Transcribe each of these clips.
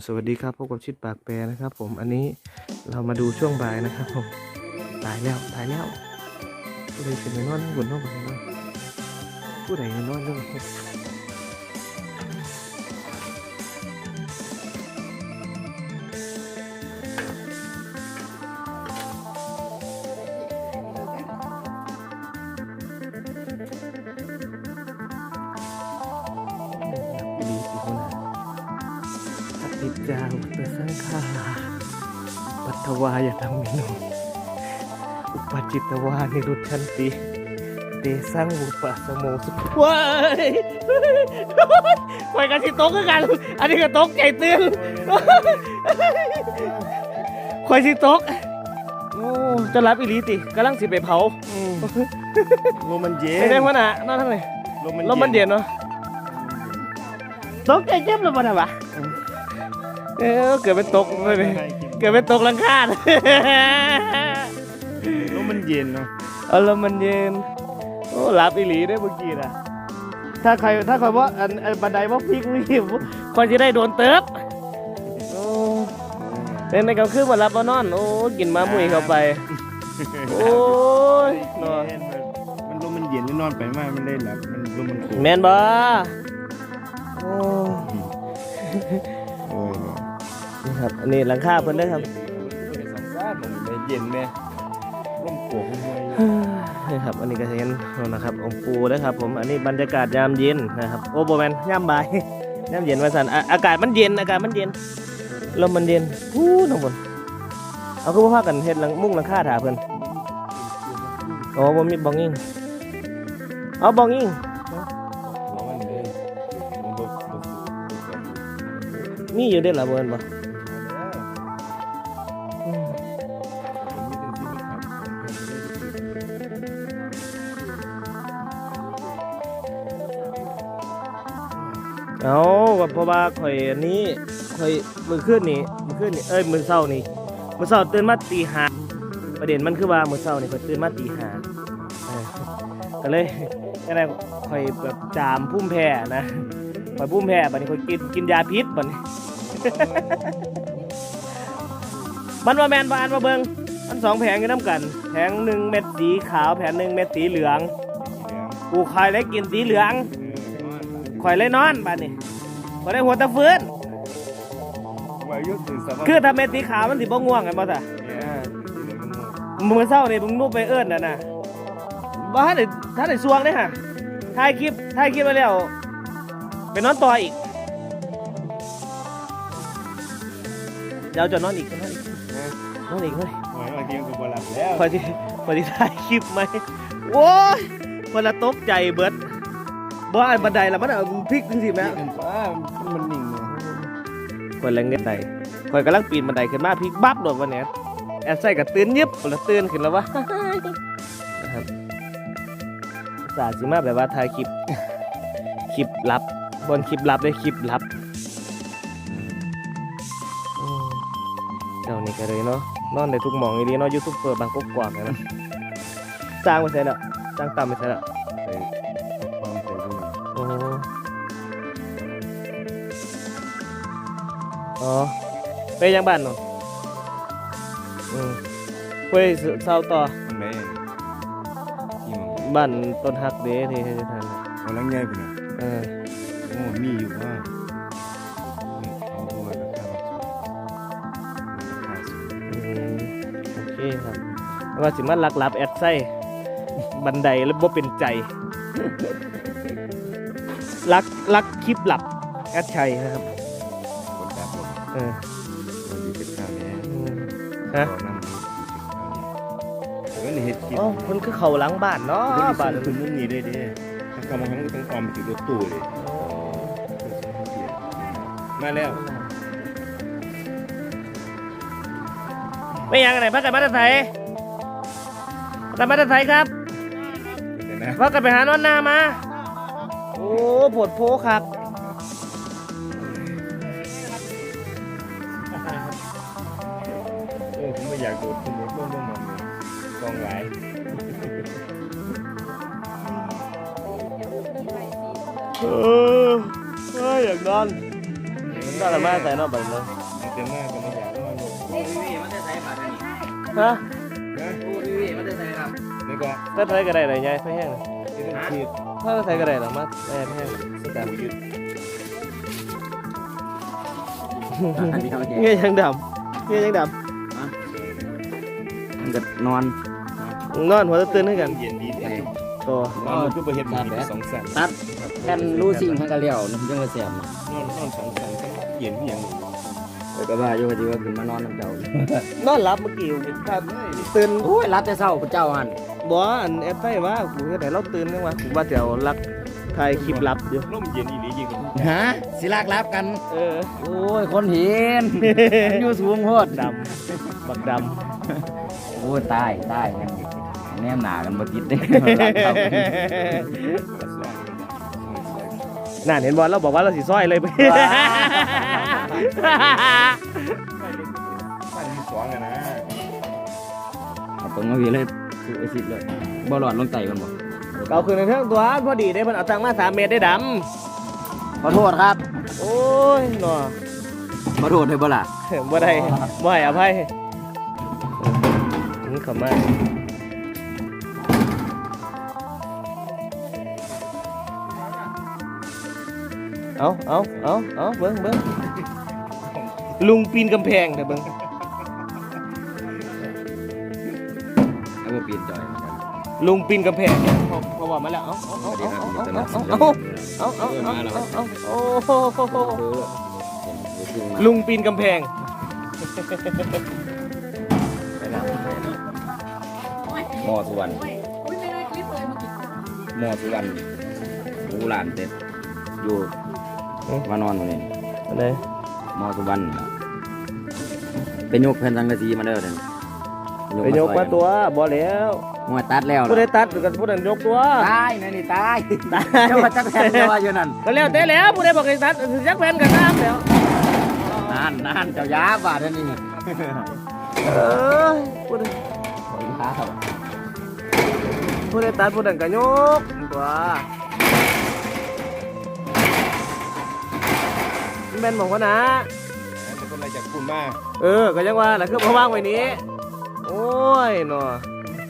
สวัสดีครับพบกับชิดปากแปรนะครับผมอันนี้เรามาดูช่วงบ่ายนะครับผมตายแล้วตายแล้วเลยเป็นไอ้นอนบนนอนบนนอนผู้ใดไอ้นอนลง ปัทวายธรรมิโนอุปจิตตวานิรุชันติเตสังอุปสมโมสุว้ายคอยกันสิตกคือกัน อันนี้ก็ตกใจเตือนคอยสิตกโอ้จะรับอีหลีติกำลังสิไปเผาลมมันเย็นไม่ได้พ่อน่ะนั่นทั้งเลยลมมันลมมันเย็นเนาะตกใจเจ็บแล้วบ่น่ะวะเออเกิดเป็นตกไปเลย เกิดเป็นตกหลังคาลมมันเย็นเนาะเอาแล้วมันเย็นโอ้หลับอีหลีได้อเมื่อกี้นะถ้าใครถ้าใครว่าอันอันบันไดว่าพลิกนี่คอยจะได้โดนเติบโอ้เป็นในกลางคืนมารับมานอน โอ้กินมามุยเข้าไป โอ้ยนอนมันลมมันเย็นแล้วนอนไปมากมันเล่นหลับมันลมมันโคแมนบ่โอ้โอ้ย นี่ครับ อันนี้หลังคาเพิ่นเด้อครับสองซ่าผมเลยเย็นไหมลมโกกห้วยนี่ครับ อันนี้ก็จะเห็นนะครับองค์ปูนะครับผม อันนี้บรรยากาศยามเย็นนะครับ โอ้โบแมนยามบ่าย ยามเย็นว่าสันอะอากาศมันเย็น อากาศมันเย็น ลมมันเย็นฮู้น้องบนเอาคือว่าพากันเฮ็ดหลังมุ่งหลังคาถาเพิ่นอ๋อบ่มีบองอิงเอาบองอิงหัวมันเลยมันบกบกมีอยู่เด้อล่ะบ่เห็นบ่ เอาก็เพราะว่าข่อยอันนี้ข่อยมื้อคืนนี่มื้อคืนนี่เอ้ยมื้อเช้านี่มื้อเช้าตื่นมาตีห้าประเด็นมันคือว่ามื้อเช้านี่ข่อยตื่นมาตีห้าเออก็เลยก็ได้ข่อยแบบจามพุ่มแพ้นะข่อยพุ่มแพ้บัดนี้ข่อยกินกินยาพิษบัดนี้มันว่าแมนว่าอันว่าเบิงมันสองแผงอยู่น้ำกัน แผงหนึ่งเม็ดสีขาวแผงหนึ่งเม็ดสีเหลืองกูคอยเลยกินสีเหลือง คอยเลยนอนบัดนี้คอยได้หัวตะฟื้นวายุตื่นสบายคือถ้าเม็ดสีขาวมันสิบ่ง่วงกันบ่ซะมือเศร้านี่มึงนูบไปเอิ้นน่ะนะบ่ทันได้ทันได้สวงเด้ฮะถ่ายคลิปถ่ายคลิปมาแล้วไปนอนต่ออีกเดี๋ยวจะนอนอีกจะนอนอีกนอนอีกเลยหอยมาเทียงกับบหลับแล้วพอดีพอดีถ่ายคลิปไหมโว้ยคนละตกใจเบิด บ่อันบันไดละมันเอาพลิกจังสิแม่กันป้ามันนิ่งเนาะคนแรงเน็ตไดคอยกำลังปีนบันไดขึ้นมาพลิกบับโดดวันนี้แอบใส่กับตื่นยิบคนละตื่นขึ้นแล้ววะนะครับสาสิมาแบบว่าถ่ายคลิปคลิปลับบนคลิปลับได้คลิปลับเจ้านี่ก็เลยเนาะนอนในทุกหมองอีดีเนาะยูทูบเบอร์บางกกกว่างนะสร้างไปใช่แล้วสร้างตามไปใช่แล้วไปความ อ๋อไปยังบ้านเนาะอืมไปเศร้าต่อมันไหนที่มันบ้านต้นฮักเด้ที่ที่ทานน่ะกำลังใหญ่ปุ่นน่ะเออโอ้มีอยู่ว่าเอาตัวราคาราคาสูงอืมโอเคครับว่าสิมาลักลับแอดไส้บันไดแล้วบ่เป็นใจลักลักคลิปหลับแอดชัยนะครับคนตาบอด เออคนที่เป็นข้าวเนี่ยอืมฮะฮะนั่งดูเออนี่เฮ็ดคลิปอ๋อคนคือเขาหลังบ้านเนาะบ้าบ้านนคุณมุมนี้ด้วยเด้ถ้าเข้ามาข้างต้องออมไปถึงรถตู้เลยมาแล้วไม่ยังไงพักกันมาตรไทยพักกันมาตรไทยครับเดี๋ยวนะพักกันไปหานอนนามา โอ้ปวดโพครับ อยากดูดคุณร่วมร่วมมงเลยกองไว้เอออยากนอนนอนละมาใส่นอนไปเลยเต็มหน้าก็ไม่อยากนอนเลยโม่มันใช้ผ่านอันนี้ฮะโม่มันใช้ครับนี่ก็ใช้ก็ได้เลยยายไฟแห้งเลยถ้าใช้ก็ได้หรอมาไม่แห้งสแตมยืดเงี้ยยังดำเงี้ยยังดำ ก็นอนำนอนหัวจะตื่นให้กันเย็นดีแท้ตัวนอนมันก็ไปเห็นมันมีสองสันตัดแผ่นรูซิ่งให้กระเลี้ยวนึกยังว่าเสียมนอนนอนสองสันเย็นที่ยังเออก็ว่าอยู่ว่าสิว่าขึ้นมานอนน้ำเจ้านอนหลับเมื่อกี้ถ้าตื่นโอ้ยรับแต่เช้าพระเจ้าหันบ่อันแอปไฟว่ากูเฮ็ดให้เราตื่นจังวะกูว่าจะเอาลักถ่ายคลิปลับอยู่ร่มเย็นอีหลียิงกันฮะสิลากรับกัน เออ โอ้ย คนเห็นมันอยู่สูงโพดดำบักด โอ้ยตายตายกันแนมหนากันบ่ติดเด้ำน่าเห็นบอลเราบอกว่าเราสิซอยเลยไปบ้านที่สองอะนะเอาตรงมาพี่เลยคือไอ้สิเลยบ่หลอดลงไตกันบ่เอาคืนในเทิงตัวพอดีได้เพิ่นเอาตังค์มา3เมตรได้ดขอโทษครับำโอ้ยหนอขอโทษให้บ่ล่ะบ่ได้บ่ให้อภัย นเข้ามาเอาเอาเอาเอาเบิ้งเบิ้งลุงปีนกำแพงเด้อเบิ้งเอาบ่ปีนจอยนะครับลุงปีนกำแพงพอว่ามาแล้วเอาเอาสวัสดีครับยินดีต้อนรับสู่ช่อาเอาเอาเอาเอาเอาเอ้โหลุงปีนกำแพง ไปแล้ว หมอสุวรรณอุ้ยไม่ได้คลิปเลยเมื่อกี้หมอสุวรรณดูหลานเต็ดอยู่มานอนตรงนี้อะไรหมอสุวรรณน่ะไปยกแผ่นสังกะสีมาเด้อเด้อไปยกมาตัวบ่แล้วมวยตัดแล้วผู้ใดตัดกันผู้นั้นยกตัวตายนั่นนี่ตายตายเจ้าว่าจักแผ่นเจ้าว่าอยู่นั่นก็แล้วแต่แล้วผู้ใดบอกให้ตัดคือจักแผ่นกันน้ำแล้วนั่นนั่นเจ้ายาบาดนี่เออผู้ใดยาครับ ผู้ใดตัดผู้นั้นก็ยกตัวแม่นบอกว่านะ เป็นคนอะไรจากคุณมาเออ ก็ยังว่าแหละคือมาว่างไว้นี้ โอ้ยเนาะ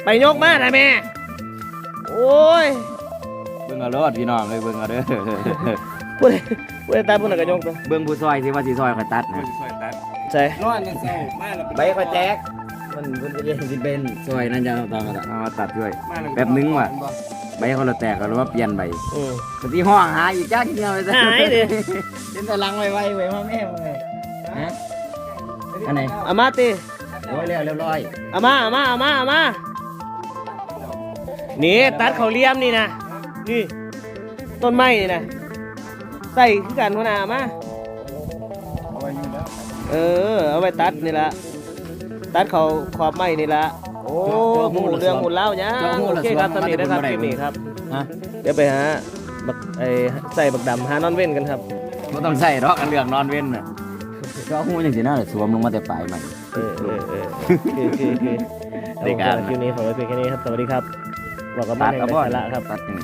ไปยกมาได้แม่ โอ้ยเบิ่งเอารอดพี่น้องเลยเบิ่งเอาเด้อพูดพูดตายพูดหนักกระยงตัวเบิ่งผู้ซอยสิว่าสิซอยข่อยตัดเพื่อนะนช่วยตัดใช่นอนยังเศร้ามาแล้วใบข่อยแตก มันเพิ่นจะเรียนสิเป็นซอยนั่นจะเอาตอนมาตัดเอามาตัดด้วยมาล้วแป๊บนึงว่ะใบเขาเราแตกก็เลยว่าเปลี่ยนใบอืมบางทีห้องหาอีกจ้าทีเดียวไปซะหายดิเล่นแต่ลังไว้ไว้ไว้มาแม่มึงเลยฮะอันไหนอามาตีโอ้ยเรียบเรียบร้อยอามาอามาอามาอามานี่ตัดเขาเลี่ยมนี่นะนี่ ต้นไม้นี่นะใส่คือกันหัวหน้าอามาเอาไว้อยู่แล้วเออเอาไปตัดนี่ละ ตัดเขาขอบไม้นี่ละโอ้หมูเรื่องหมูเล่าเนี่ยโอเคครับสมีนะครับคลิปนี้ครับฮะเดี๋ยวไปหาบักไอใส่บักดำหานอนเว้นกันครับไม่ต้องใส่หรอกกันเรื่องนอนเว้นน่ะก็หูอย่างสิน่าเลยสวมลงมาแต่ปลายใหม่เออเออเออคือคือคือรายการคลิปนี้ขอไว้เพียงแค่นี้ครับสวัสดีครับบอกกับบ้านในสาระครับตัดยังไง